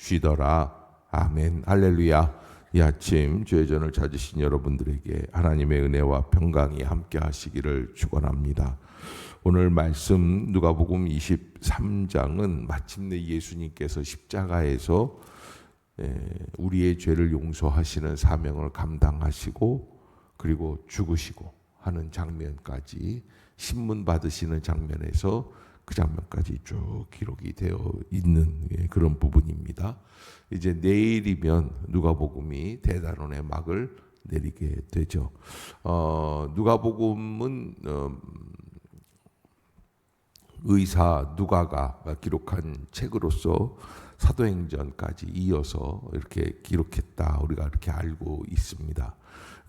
쉬더라. 아멘. 할렐루야. 이 아침 주의 전을 찾으신 여러분들에게 하나님의 은혜와 평강이 함께 하시기를 축원합니다. 오늘 말씀 누가복음 23장은 마침내 예수님께서 십자가에서 우리의 죄를 용서하시는 사명을 감당하시고 그리고 죽으시고 하는 장면까지 신문 받으시는 장면에서 그 장면까지 쭉 기록이 되어 있는 예, 그런 부분입니다. 이제 내일이면 누가복음이 대단원의 막을 내리게 되죠. 어, 누가복음은 어, 의사 누가가 기록한 책으로서 사도행전까지 이어서 이렇게 기록했다 우리가 이렇게 알고 있습니다.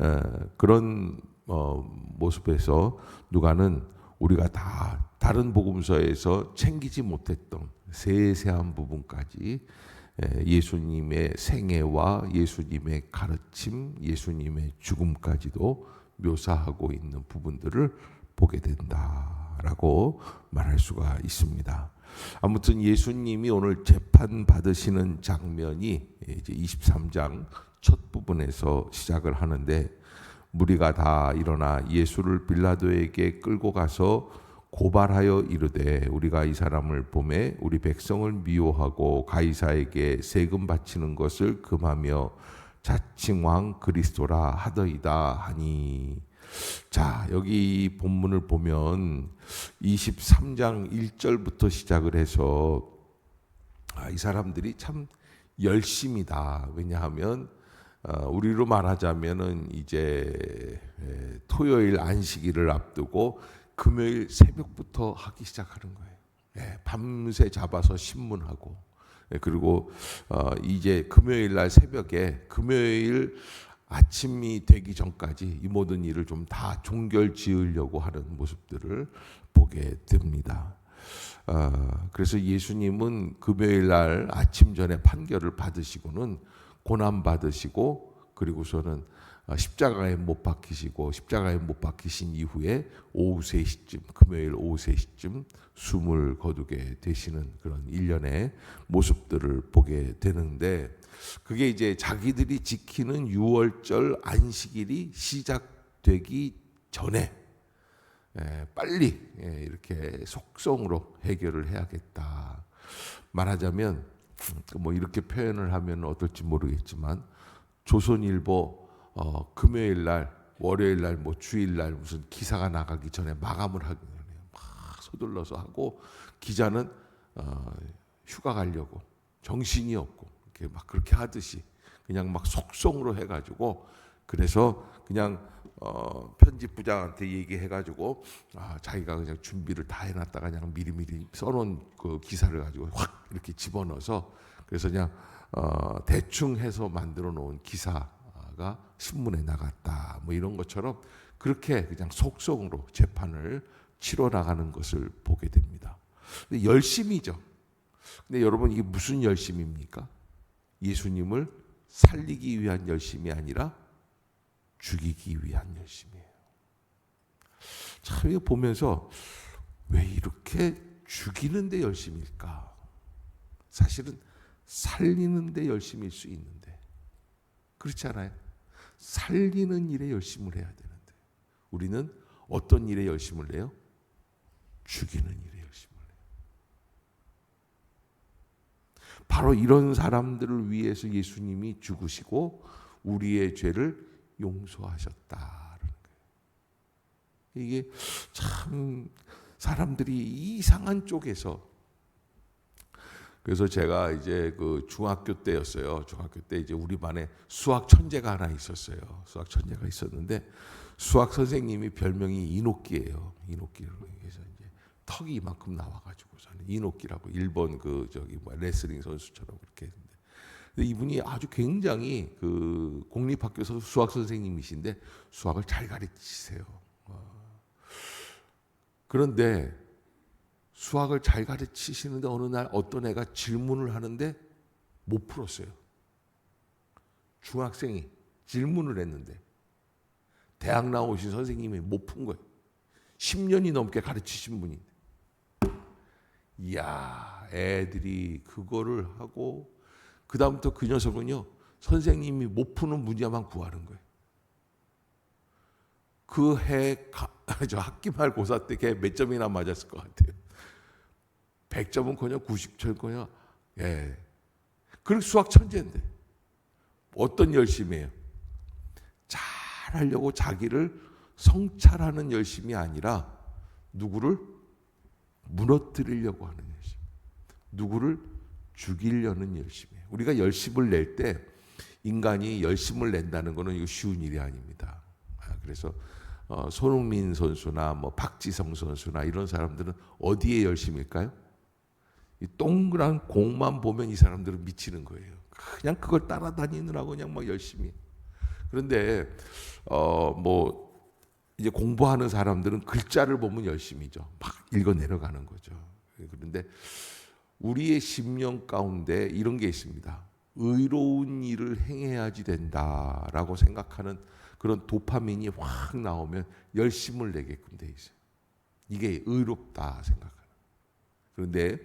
에, 그런 어, 모습에서 누가는 우리가 다 다른 복음서에서 챙기지 못했던 세세한 부분까지 예수님의 생애와 예수님의 가르침, 예수님의 죽음까지도 묘사하고 있는 부분들을 보게 된다라고 말할 수가 있습니다. 아무튼 예수님이 오늘 재판 받으시는 장면이 이제 23장 첫 부분에서 시작을 하는데 무리가 다 일어나 예수를 빌라도에게 끌고 가서 고발하여 이르되 우리가 이 사람을 보매 우리 백성을 미워하고 가이사에게 세금 바치는 것을 금하며 자칭 왕 그리스도라 하더이다 하니. 자 여기 본문을 보면 23장 1절부터 시작을 해서 아, 이 사람들이 참 열심이다. 왜냐하면 어, 우리로 말하자면은 이제 토요일 안식일을 앞두고 금요일 새벽부터 하기 시작하는 거예요. 예, 밤새 잡아서 신문하고 예, 그리고 어, 이제 금요일 날 새벽에 금요일 아침이 되기 전까지 이 모든 일을 좀 다 종결 지으려고 하는 모습들을 보게 됩니다. 어, 그래서 예수님은 금요일 날 아침 전에 판결을 받으시고는 고난 받으시고 그리고서는 어, 십자가에 못 박히시고 십자가에 못 박히신 이후에 오후 3시쯤 금요일 오후 3시쯤 숨을 거두게 되시는 그런 일련의 모습들을 보게 되는데 그게 이제 자기들이 지키는 6월절 안식일이 시작되기 전에 예, 빨리 예, 이렇게 속성으로 해결을 해야겠다. 말하자면 뭐 이렇게 표현을 하면 어떨지 모르겠지만 조선일보 어, 금요일 날, 월요일 날, 뭐 주일 날 무슨 기사가 나가기 전에 마감을 하기 전에 막 서둘러서 하고 기자는 어, 휴가 가려고 정신이 없고 이렇게 막 그렇게 하듯이 그냥 막 속성으로 해가지고 그래서 그냥 어, 편집부장한테 얘기해가지고 아, 자기가 그냥 준비를 다 해놨다가 그냥 미리미리 써놓은 그 기사를 가지고 확 이렇게 집어넣어서 그래서 그냥 어, 대충 해서 만들어 놓은 기사가 신문에 나갔다 뭐 이런 것처럼 그렇게 그냥 속성으로 재판을 치러 나가는 것을 보게 됩니다. 근데 열심이죠. 근데 여러분 이게 무슨 열심입니까? 예수님을 살리기 위한 열심이 아니라 죽이기 위한 열심이에요. 참 이거 보면서 왜 이렇게 죽이는데 열심일까? 사실은 살리는데 열심일 수 있는데 그렇지 않아요? 살리는 일에 열심을 해야 되는데 우리는 어떤 일에 열심을 해요? 죽이는 일에 열심을 해요. 바로 이런 사람들을 위해서 예수님이 죽으시고 우리의 죄를 용서하셨다는 거예요. 이게 참 사람들이 이상한 쪽에서 그래서 제가 이제 그 중학교 때였어요. 중학교 때 이제 우리 반에 수학 천재가 하나 있었어요. 수학 천재가 있었는데 수학 선생님이 별명이 이노끼예요. 이노끼로 그래서 이제 턱이 이만큼 나와가지고 저는 이노끼라고 일본 그 저기 뭐 레슬링 선수처럼 그렇게 이분이 아주 굉장히 그 공립학교 수학 선생님이신데 수학을 잘 가르치세요. 어. 그런데 수학을 잘 가르치시는데 어느 날 어떤 애가 질문을 하는데 못 풀었어요. 중학생이 질문을 했는데 대학 나오신 선생님이 못 푼 거예요. 10년이 넘게 가르치신 분인데. 이야, 애들이 그거를 하고 그 다음부터 그 녀석은요 선생님이 못 푸는 문제만 구하는 거예요. 그 해 저 학기말 고사 때 걔 몇 점이나 맞았을 것 같아요. 100점은커녕 90점은커녕 예. 그리고 수학 천재인데 어떤 열심이에요? 잘하려고 자기를 성찰하는 열심이 아니라 누구를 무너뜨리려고 하는 열심. 누구를 죽이려는 열심이에요. 우리가 열심을 낼 때 인간이 열심을 낸다는 것은 쉬운 일이 아닙니다. 아, 그래서 어, 손흥민 선수나 뭐 박지성 선수나 이런 사람들은 어디에 열심일까요? 이 동그란 공만 보면 이 사람들은 미치는 거예요. 그냥 그걸 따라다니느라고 그냥 막 열심히. 그런데 어 뭐 이제 공부하는 사람들은 글자를 보면 열심히죠. 막 읽어 내려가는 거죠. 그런데 우리의 심령 가운데 이런 게 있습니다. 의로운 일을 행해야지 된다라고 생각하는 그런 도파민이 확 나오면 열심을 내게끔 돼 있어요. 이게 의롭다 생각하는. 그런데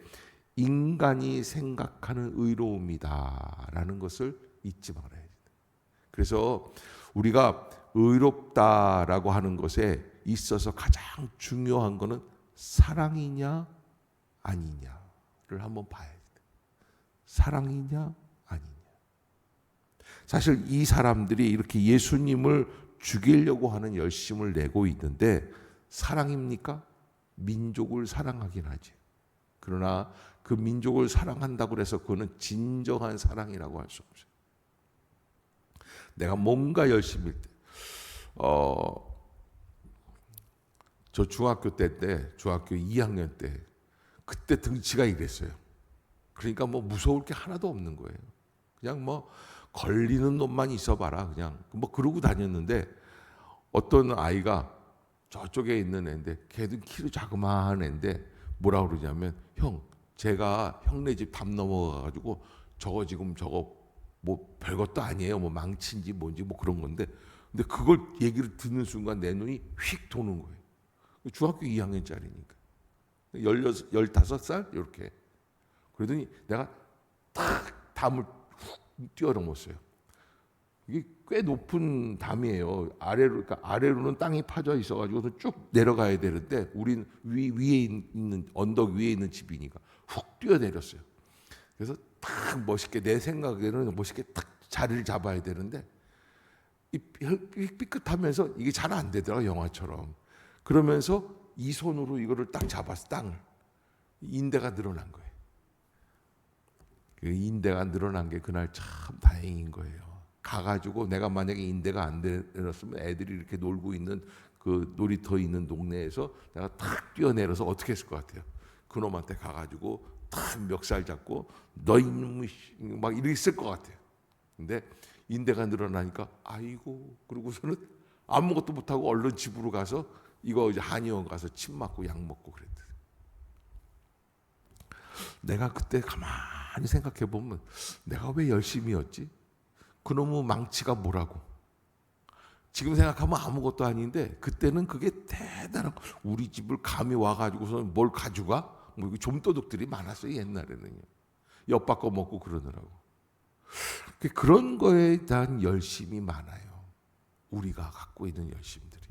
인간이 생각하는 의로움이다라는 것을 잊지 말아야 된다. 그래서 우리가 의롭다라고 하는 것에 있어서 가장 중요한 것은 사랑이냐 아니냐를 한번 봐야 돼. 사랑이냐 아니냐. 사실 이 사람들이 이렇게 예수님을 죽이려고 하는 열심을 내고 있는데 사랑입니까? 민족을 사랑하긴 하지. 그러나 그 민족을 사랑한다고 해서 그거는 진정한 사랑이라고 할 수 없어요. 내가 뭔가 열심히 때, 어, 저 중학교 때 때, 중학교 2학년 때, 그때 등치가 이랬어요. 그러니까 뭐 무서울 게 하나도 없는 거예요. 그냥 뭐 걸리는 놈만 있어봐라. 그냥 뭐 그러고 다녔는데 어떤 아이가 저쪽에 있는 애인데 걔도 키도 자그마한 애인데 뭐라 그러냐면 형 제가 형네 집 담 넘어가가지고 저거 지금 저거 뭐 별것도 아니에요. 뭐 망친지 뭔지 뭐 그런 건데 근데 그걸 얘기를 듣는 순간 내 눈이 휙 도는 거예요. 중학교 2학년짜리니까. 16, 15살? 이렇게. 그러더니 내가 딱 담을 훅 뛰어넘었어요. 이게 꽤 높은 담이에요. 아래로, 그러니까 아래로는 땅이 파져 있어가지고 쭉 내려가야 되는데 우린 위, 위에 있는, 언덕 위에 있는 집이니까 훅 뛰어내렸어요. 그래서 딱 멋있게, 내 생각에는 멋있게 딱 자리를 잡아야 되는데 이 삐끗하면서 이게 잘 안 되더라, 영화처럼. 그러면서 이 손으로 이거를 딱 잡았어, 땅을. 인대가 늘어난 거예요. 그 인대가 늘어난 게 그날 참 다행인 거예요. 가가지고 내가 만약에 인대가 안 늘었으면 애들이 이렇게 놀고 있는 그 놀이터 있는 동네에서 내가 탁 뛰어내려서 어떻게 했을 것 같아요? 그놈한테 가가지고 탁 멱살 잡고 너 이놈이 막 이랬을 것 같아요. 근데 인대가 늘어나니까 아이고 그러고서는 아무것도 못하고 얼른 집으로 가서 이거 이제 한의원 가서 침 맞고 약 먹고 그랬대. 내가 그때 가만히 생각해 보면 내가 왜 열심히였지? 그놈의 망치가 뭐라고? 지금 생각하면 아무것도 아닌데 그때는 그게 대단한 우리 집을 감히 와가지고서 뭘 가져가? 뭐 좀도둑들이 많았어요 옛날에는요. 엿바꿔 먹고 그러느라고. 그런 거에 대한 열심이 많아요. 우리가 갖고 있는 열심들이.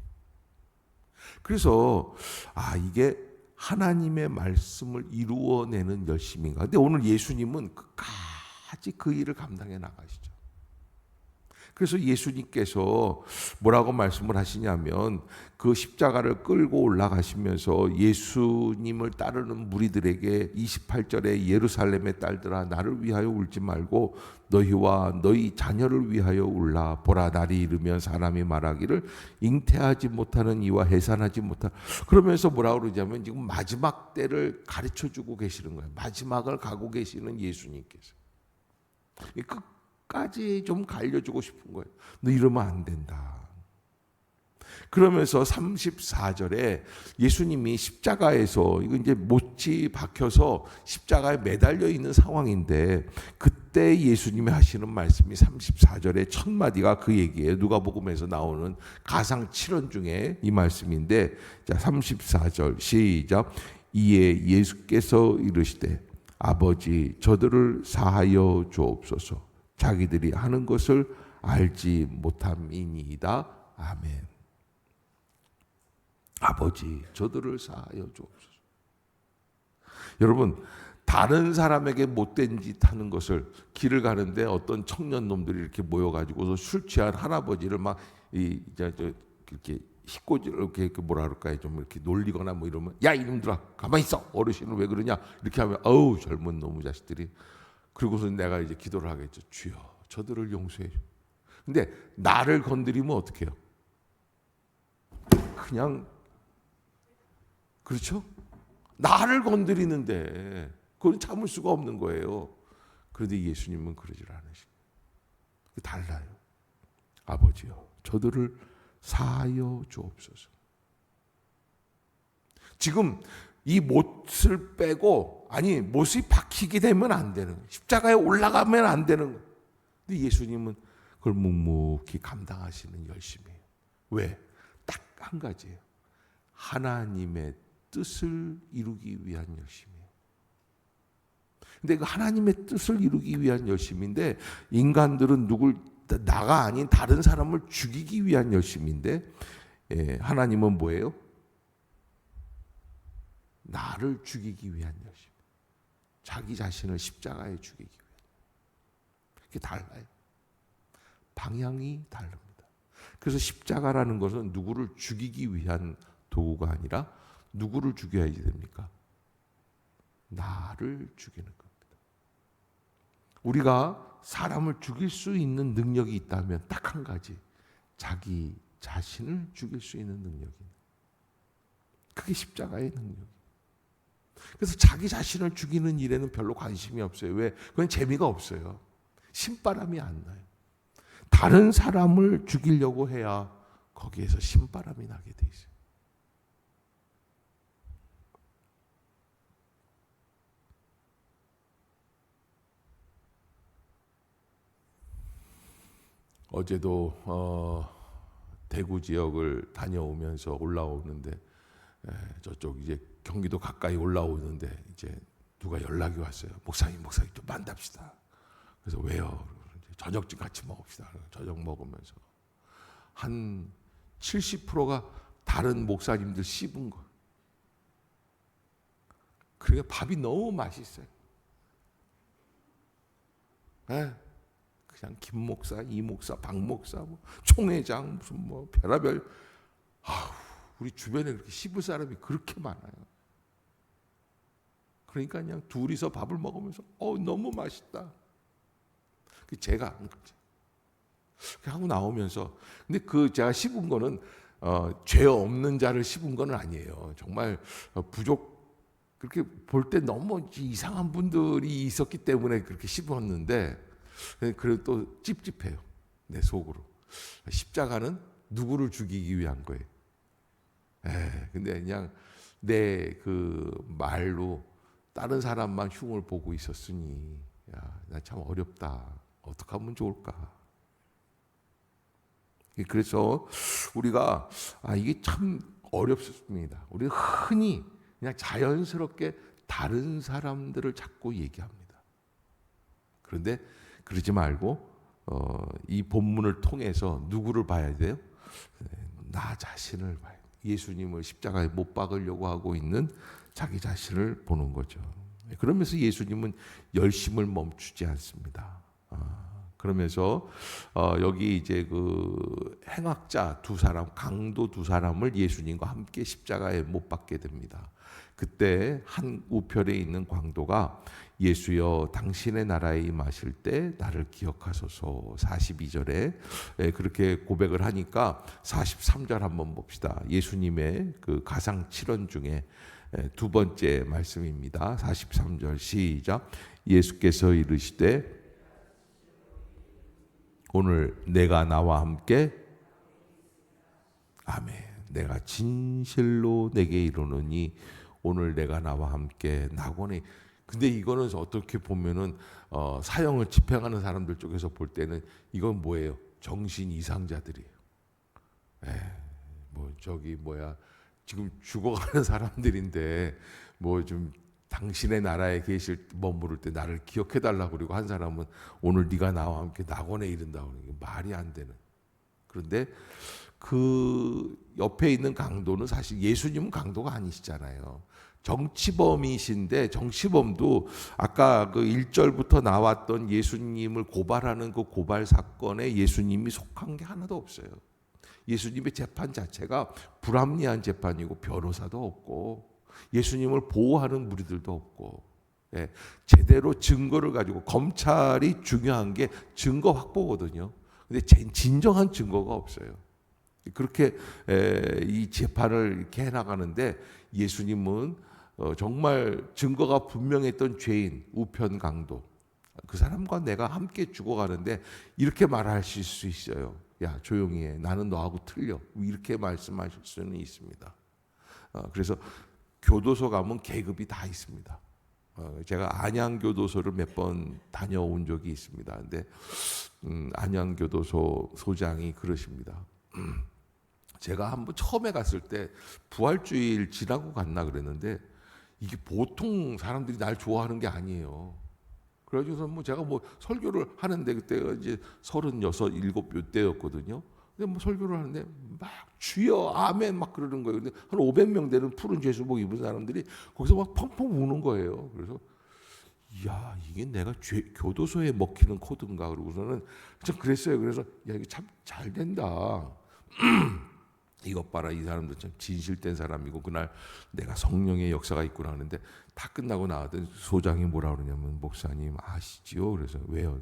그래서 아 이게 하나님의 말씀을 이루어내는 열심인가. 근데 오늘 예수님은 끝까지 그 일을 감당해 나가시죠. 그래서 예수님께서 뭐라고 말씀을 하시냐면 그 십자가를 끌고 올라가시면서 예수님을 따르는 무리들에게 28절에 예루살렘의 딸들아 나를 위하여 울지 말고 너희와 너희 자녀를 위하여 울라 보라 날이 이르면 사람이 말하기를 잉태하지 못하는 이와 해산하지 못한 그러면서 뭐라 그러냐면 지금 마지막 때를 가르쳐 주고 계시는 거예요. 마지막을 가고 계시는 예수님께서. 끝 까지 좀 갈려주고 싶은 거예요. 너 이러면 안 된다. 그러면서 34절에 예수님이 십자가에서 이거 이제 못이 박혀서 십자가에 매달려 있는 상황인데 그때 예수님이 하시는 말씀이 34절에 첫 마디가 그 얘기예요. 누가복음에서 나오는 가상 7원 중에 이 말씀인데 자 34절 시작 이에 예수께서 이르시되 아버지 저들을 사하여 주옵소서. 자기들이 하는 것을 알지 못함이니이다. 아멘. 아버지 저들을 사하여 주옵소서. 여러분 다른 사람에게 못된 짓 하는 것을 길을 가는데 어떤 청년 놈들이 이렇게 모여가지고서 술 취한 할아버지를 막이 이제 저 이렇게 희꼬지를 이렇게 그 뭐라 그럴까요 좀 이렇게 놀리거나 뭐 이러면 야 이놈들아 가만 있어 어르신은 왜 그러냐 이렇게 하면 어우 젊은 놈의 자식들이 그리고서 내가 이제 기도를 하겠죠 주여 저들을 용서해 줘. 근데 나를 건드리면 어떻게 해요? 그냥 그렇죠? 나를 건드리는데 그건 참을 수가 없는 거예요. 그런데 예수님은 그러질 않으시고 달라요. 아버지요, 저들을 사하여 주옵소서. 지금 이 못을 빼고 아니 못이 박히게 되면 안 되는. 십자가에 올라가면 안 되는. 근데 예수님은 그걸 묵묵히 감당하시는 열심이에요. 왜? 딱 한 가지예요. 하나님의 뜻을 이루기 위한 열심이에요. 근데 그 하나님의 뜻을 이루기 위한 열심인데 인간들은 누굴 나가 아닌 다른 사람을 죽이기 위한 열심인데 예, 하나님은 뭐예요? 나를 죽이기 위한 열심. 자기 자신을 십자가에 죽이기 위한. 그게 달라요. 방향이 다릅니다. 그래서 십자가라는 것은 누구를 죽이기 위한 도구가 아니라 누구를 죽여야지 됩니까? 나를 죽이는 겁니다. 우리가 사람을 죽일 수 있는 능력이 있다면 딱 한 가지. 자기 자신을 죽일 수 있는 능력이. 그게 십자가의 능력. 그래서 자기 자신을 죽이는 일에는 별로 관심이 없어요. 왜? 그건 재미가 없어요. 신바람이 안 나요. 다른 사람을 죽이려고 해야 거기에서 신바람이 나게 돼 있어요. 어제도 어, 대구 지역을 다녀오면서 올라오는데 에, 저쪽 이제 경기도 가까이 올라오는데 이제 누가 연락이 왔어요. 목사님, 목사님 좀 만납시다. 그래서 왜요? 저녁 좀 같이 먹읍시다. 저녁 먹으면서 한 70%가 다른 목사님들 씹은 거. 그게 밥이 너무 맛있어요. 네. 그냥 김 목사, 이 목사, 박 목사, 뭐 총회장 무슨 뭐 별하별 아우 우리 주변에 그렇게 씹을 사람이 그렇게 많아요. 그러니까 그냥 둘이서 밥을 먹으면서 어 너무 맛있다. 그 제가 안 그렇게 하고 나오면서 근데 그 제가 씹은 거는 어, 죄 없는 자를 씹은 건 아니에요. 정말 어, 부족 그렇게 볼 때 너무 이상한 분들이 있었기 때문에 그렇게 씹었는데 그래도 또 찝찝해요. 내 속으로. 십자가는 누구를 죽이기 위한 거예요. 에, 근데 그냥 내 그 말로 다른 사람만 흉을 보고 있었으니, 야, 나 참 어렵다. 어떻게 하면 좋을까? 그래서 우리가 아 이게 참 어렵습니다. 우리 흔히 그냥 자연스럽게 다른 사람들을 자꾸 얘기합니다. 그런데 그러지 말고 어, 이 본문을 통해서 누구를 봐야 돼요? 나 자신을 돼. 예수님을 십자가에 못 박으려고 하고 있는 자기 자신을 보는 거죠. 그러면서 예수님은 열심을 멈추지 않습니다. 아, 그러면서 어, 여기 이제 그 행악자 두 사람, 강도 두 사람을 예수님과 함께 십자가에 못 박게 됩니다. 그때 한 우편에 있는 광도가 예수여 당신의 나라에 임하실 때 나를 기억하소서 42절에 예, 그렇게 고백을 하니까 43절 한번 봅시다. 예수님의 그 가상 7원 중에 예, 두 번째 말씀입니다. 43절 시작. 예수께서 이르시되 오늘 내가 나와 함께 아멘. 내가 진실로 내게 이르노니 오늘 내가 나와 함께 낙원에 근데 이거는 어떻게 보면은 어, 사형을 집행하는 사람들 쪽에서 볼 때는 이건 뭐예요? 정신 이상자들이에요. 에, 뭐 저기 뭐야 지금 죽어가는 사람들인데 뭐 좀 당신의 나라에 계실 머무를 때 나를 기억해 달라고 그리고 한 사람은 오늘 네가 나와 함께 낙원에 이른다 그러는 게 말이 안 되는. 그런데 그 옆에 있는 강도는 사실 예수님은 강도가 아니시잖아요. 정치범이신데 정치범도 아까 그 1절부터 나왔던 예수님을 고발하는 그 고발 사건에 예수님이 속한 게 하나도 없어요. 예수님의 재판 자체가 불합리한 재판이고 변호사도 없고 예수님을 보호하는 무리들도 없고 예, 제대로 증거를 가지고 검찰이 중요한 게 증거 확보거든요. 근데 진정한 증거가 없어요. 그렇게 에, 이 재판을 이렇게 해나가는데 예수님은 어, 정말 증거가 분명했던 죄인 우편 강도 그 사람과 내가 함께 죽어가는데 이렇게 말하실 수 있어요. 야 조용히 해. 나는 너하고 틀려. 이렇게 말씀하실 수는 있습니다. 어, 그래서 교도소 가면 계급이 다 있습니다. 어, 제가 안양 교도소를 몇 번 다녀온 적이 있습니다. 근데 음, 안양 교도소 소장이 그러십니다. 음, 제가 한번 처음에 갔을 때 부활주일 지나고 갔나 그랬는데 이게 보통 사람들이 날 좋아하는 게 아니에요. 그래가지고서 뭐 제가 뭐 설교를 하는데 그때가 이제 서른여섯 일곱 요때였거든요. 근데 뭐 설교를 하는데 막 주여 아멘 막 그러는 거예요. 근데 한 500명 되는 푸른 죄수복 입은 사람들이 거기서 막 펑펑 우는 거예요. 그래서 야 이게 내가 죄, 교도소에 먹히는 코드인가 그러고서는 좀 그랬어요. 그래서 야 이게 참 잘 된다. 이것 봐라 이 사람도 참 진실된 사람이고 그날 내가 성령의 역사가 있구나 하는데 다 끝나고 나왔더니 소장이 뭐라 그러냐면 목사님 아시지요? 그래서 왜요?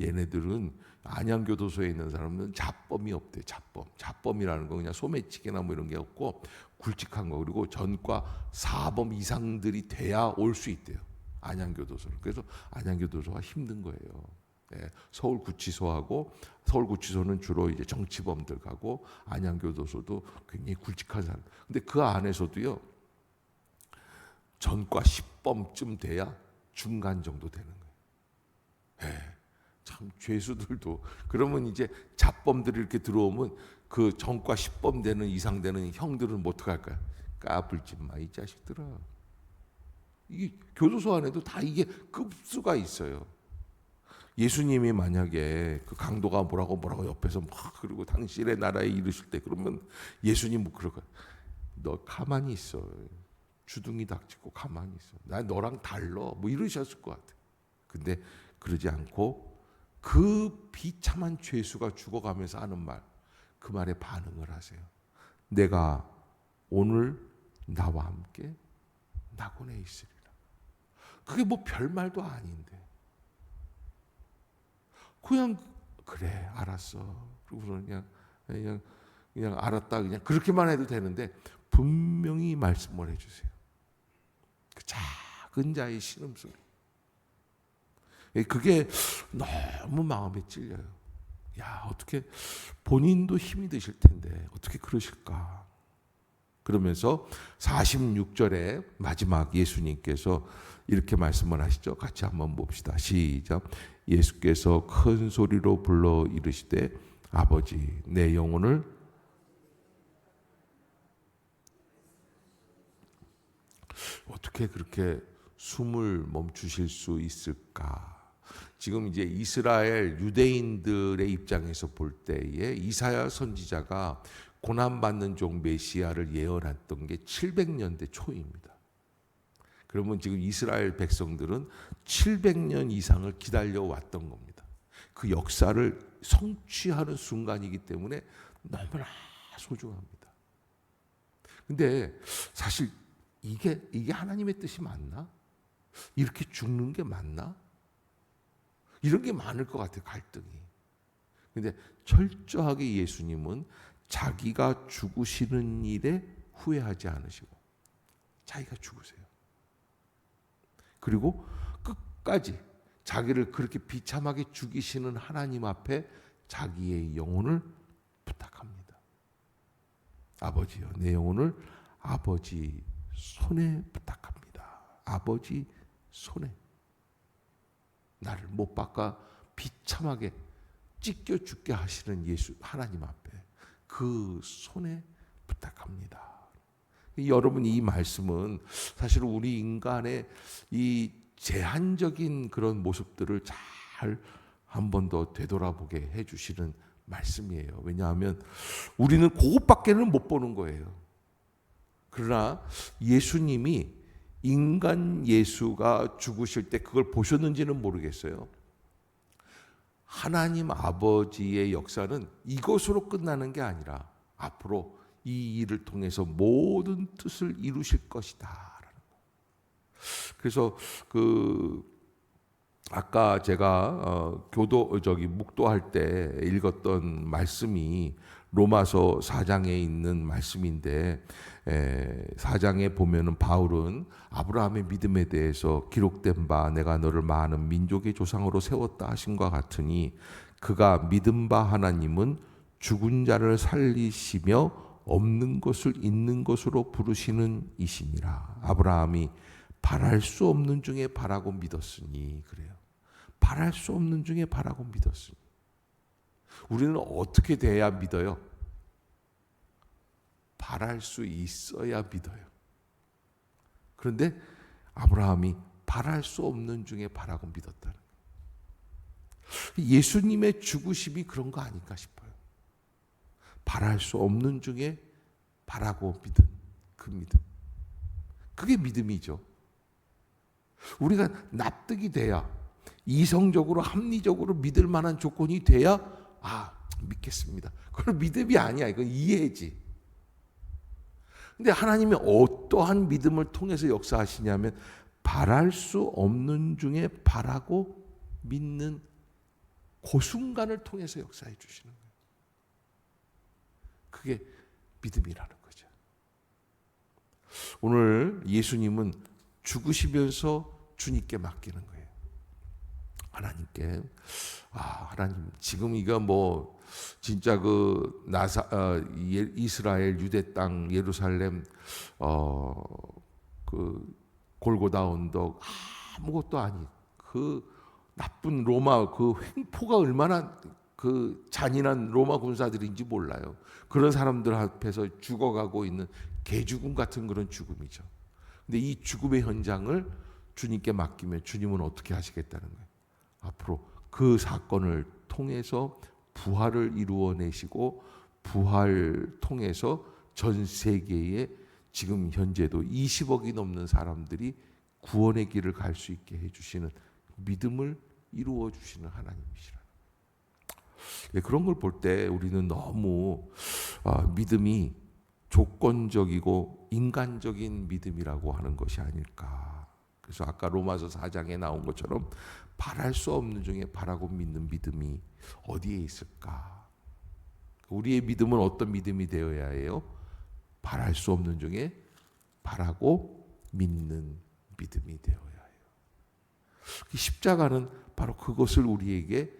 얘네들은 안양교도소에 있는 사람은 자범이 없대 자범. 자범이라는 건 그냥 소매치기나 뭐 이런 게 없고 굵직한 거. 그리고 전과 사범 이상들이 돼야 올 수 있대요. 안양교도소는 그래서 안양교도소가 힘든 거예요. 예, 서울 구치소하고 서울 구치소는 주로 이제 정치범들 가고 안양 교도소도 굉장히 굵직한 사람. 근데 그 안에서도요 전과 10범쯤 돼야 중간 정도 되는 거예요. 예, 참 죄수들도 그러면 이제 잡범들이 이렇게 들어오면 그 전과 10범 되는 이상 되는 형들은 뭐 어떡할까요? 까불지 마 이 자식들아. 이게 교도소 안에도 다 이게 급수가 있어요. 예수님이 만약에 그 강도가 뭐라고 뭐라고 옆에서 막 그리고 당신의 나라에 이르실 때 그러면 예수님 뭐 그럴까? 너 가만히 있어. 주둥이 닥치고 가만히 있어. 나 너랑 달러. 뭐 이러셨을 것 같아. 근데 그러지 않고 그 비참한 죄수가 죽어가면서 하는 말, 그 말에 반응을 하세요. 내가 오늘 나와 함께 낙원에 있으리라. 그게 뭐 별말도 아닌데. 그냥 그래 알았어. 그리고서 그냥 그냥 그냥 알았다 그냥 그렇게만 해도 되는데 분명히 말씀을 해주세요. 그 작은 자의 신음소리. 그게 너무 마음에 찔려요. 야 어떻게 본인도 힘이 드실 텐데 어떻게 그러실까? 그러면서 46절에 마지막 예수님께서 이렇게 말씀을 하시죠. 같이 한번 봅시다. 시작. 예수께서 큰 소리로 불러 이르시되 아버지 내 영혼을 어떻게 그렇게 숨을 멈추실 수 있을까? 지금 이제 이스라엘 유대인들의 입장에서 볼 때에 이사야 선지자가 고난받는 종 메시아를 예언했던 게 700년대 초입니다. 그러면 지금 이스라엘 백성들은 700년 이상을 기다려 왔던 겁니다. 그 역사를 성취하는 순간이기 때문에 너무나 소중합니다. 근데 사실 이게 이게 하나님의 뜻이 맞나? 이렇게 죽는 게 맞나? 이런 게 많을 것 같아요, 갈등이. 근데 철저하게 예수님은 자기가 죽으시는 일에 후회하지 않으시고 자기가 죽으세요. 그리고 끝까지 자기를 그렇게 비참하게 죽이시는 하나님 앞에 자기의 영혼을 부탁합니다. 아버지요, 내 영혼을 아버지 손에 부탁합니다. 아버지 손에 나를 못 박아 비참하게 찢겨 죽게 하시는 예수 하나님 앞에 그 손에 부탁합니다. 여러분 이 말씀은 사실 우리 인간의 이 제한적인 그런 모습들을 잘 한 번 더 되돌아보게 해주시는 말씀이에요. 왜냐하면 우리는 그것밖에는 못 보는 거예요. 그러나 예수님이 인간 예수가 죽으실 때 그걸 보셨는지는 모르겠어요. 하나님 아버지의 역사는 이것으로 끝나는 게 아니라 앞으로 이 일을 통해서 모든 뜻을 이루실 것이다. 그래서 그 아까 제가 어, 교도 저기 묵도할 때 읽었던 말씀이 로마서 4장에 있는 말씀인데 에, 4장에 보면은 바울은 아브라함의 믿음에 대해서 기록된 바 내가 너를 많은 민족의 조상으로 세웠다 하신과 같으니 그가 믿은 바 하나님은 죽은 자를 살리시며 없는 것을 있는 것으로 부르시는 이시니라 아브라함이 바랄 수 없는 중에 바라고 믿었으니 그래요. 바랄 수 없는 중에 바라고 믿었으니. 우리는 어떻게 돼야 믿어요? 바랄 수 있어야 믿어요. 그런데 아브라함이 바랄 수 없는 중에 바라고 믿었다는 거예요. 예수님의 죽으심이 그런 거 아닐까 싶어요. 바랄 수 없는 중에 바라고 믿은 그 믿음. 그게 믿음이죠. 우리가 납득이 돼야 이성적으로 합리적으로 믿을 만한 조건이 돼야 아 믿겠습니다. 그건 믿음이 아니야. 이건 이해지. 근데 하나님이 어떠한 믿음을 통해서 역사하시냐면 바랄 수 없는 중에 바라고 믿는 그 순간을 통해서 역사해 주시는 거예요. 그게 믿음이라는 거죠. 오늘 예수님은 죽으시면서 주님께 맡기는 거예요. 하나님께 아 하나님 지금 이거 뭐 진짜 그 나사 어, 이스라엘 유대 땅 예루살렘 어 그 골고다 언덕 아무것도 아니 그 나쁜 로마 그 횡포가 얼마나 그 잔인한 로마 군사들인지 몰라요. 그런 사람들 앞에서 죽어가고 있는 개죽음 같은 그런 죽음이죠. 근데 이 죽음의 현장을 주님께 맡기면 주님은 어떻게 하시겠다는 거예요. 앞으로 그 사건을 통해서 부활을 이루어내시고 부활 통해서 전 세계에 지금 현재도 20억이 넘는 사람들이 구원의 길을 갈 수 있게 해주시는 믿음을 이루어 주시는 하나님이시라. 예, 그런 걸 볼 때 우리는 너무 아, 믿음이 조건적이고 인간적인 믿음이라고 하는 것이 아닐까. 그래서 아까 로마서 4장에 나온 것처럼 바랄 수 없는 중에 바라고 믿는 믿음이 어디에 있을까? 우리의 믿음은 어떤 믿음이 되어야 해요? 바랄 수 없는 중에 바라고 믿는 믿음이 되어야 해요. 십자가는 바로 그것을 우리에게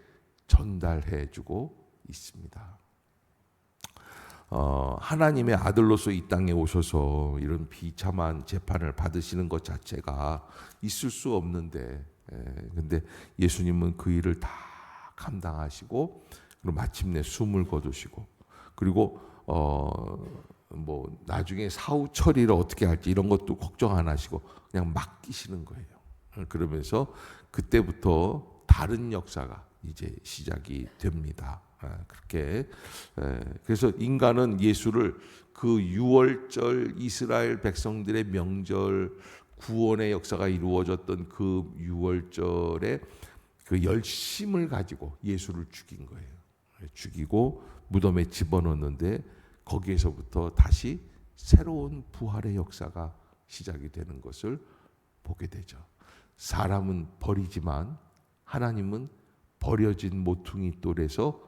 전달해 주고 있습니다. 어, 하나님의 아들로서 이 땅에 오셔서 이런 비참한 재판을 받으시는 것 자체가 있을 수 없는데, 예, 근데 예수님은 그 일을 다 감당하시고, 그리고 마침내 숨을 거두시고, 그리고 어, 뭐 나중에 사후 처리를 어떻게 할지 이런 것도 걱정 안 하시고 그냥 맡기시는 거예요. 그러면서 그때부터 다른 역사가 이제 시작이 됩니다. 아, 그렇게 그래서 인간은 예수를 그 유월절 이스라엘 백성들의 명절 구원의 역사가 이루어졌던 그 유월절에 그 열심을 가지고 예수를 죽인 거예요. 죽이고 무덤에 집어넣는데 거기에서부터 다시 새로운 부활의 역사가 시작이 되는 것을 보게 되죠. 사람은 버리지만 하나님은 버려진 모퉁이 돌에서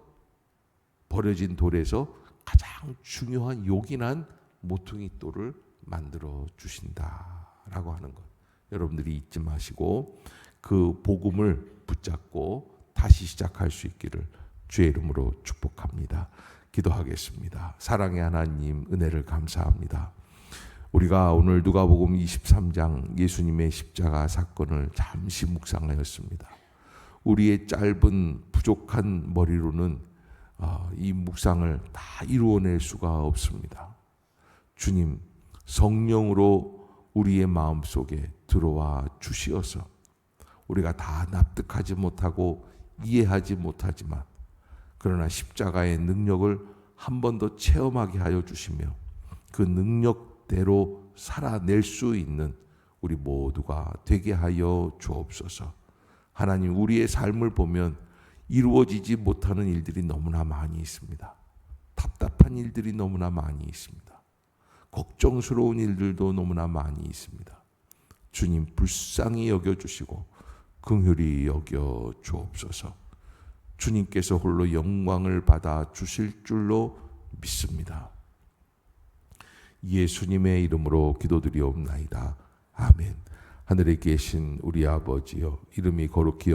버려진 돌에서 가장 중요한 요긴한 모퉁이 돌을 만들어 주신다라고 하는 것. 여러분들이 잊지 마시고 그 복음을 붙잡고 다시 시작할 수 있기를 주의 이름으로 축복합니다. 기도하겠습니다. 사랑의 하나님 은혜를 감사합니다. 우리가 오늘 누가복음 23장 예수님의 십자가 사건을 잠시 묵상하였습니다. 우리의 짧은 부족한 머리로는 아, 이 묵상을 다 이루어낼 수가 없습니다. 주님, 성령으로 우리의 마음 속에 들어와 주시어서 우리가 다 납득하지 못하고 이해하지 못하지만 그러나 십자가의 능력을 한 번 더 체험하게 하여 주시며 그 능력대로 살아낼 수 있는 우리 모두가 되게 하여 주옵소서. 하나님 우리의 삶을 보면 이루어지지 못하는 일들이 너무나 많이 있습니다. 답답한 일들이 너무나 많이 있습니다. 걱정스러운 일들도 너무나 많이 있습니다. 주님 불쌍히 여겨 주시고 긍휼히 여겨 주옵소서. 주님께서 홀로 영광을 받아 주실 줄로 믿습니다. 예수님의 이름으로 기도드리옵나이다. 아멘. 하늘에 계신 우리 아버지여 이름이 거룩히 여